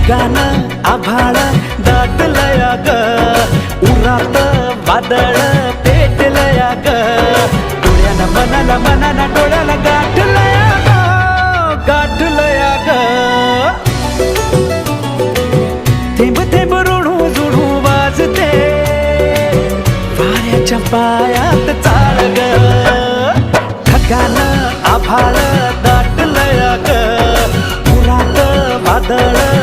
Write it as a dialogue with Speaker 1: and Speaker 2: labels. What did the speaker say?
Speaker 1: ढगान आभाळ दाटलया ग उरात वादळ पेटलया ग डोळ्यानं मनाला मनाला डोळ्याला गाठलया ग गाठलया ग थेंब थेंब ऋणू जुणू वाजते. वाऱ्याच्या पायात चाळ ग. ढगान आभाळ दाटलया ग उरात वादळ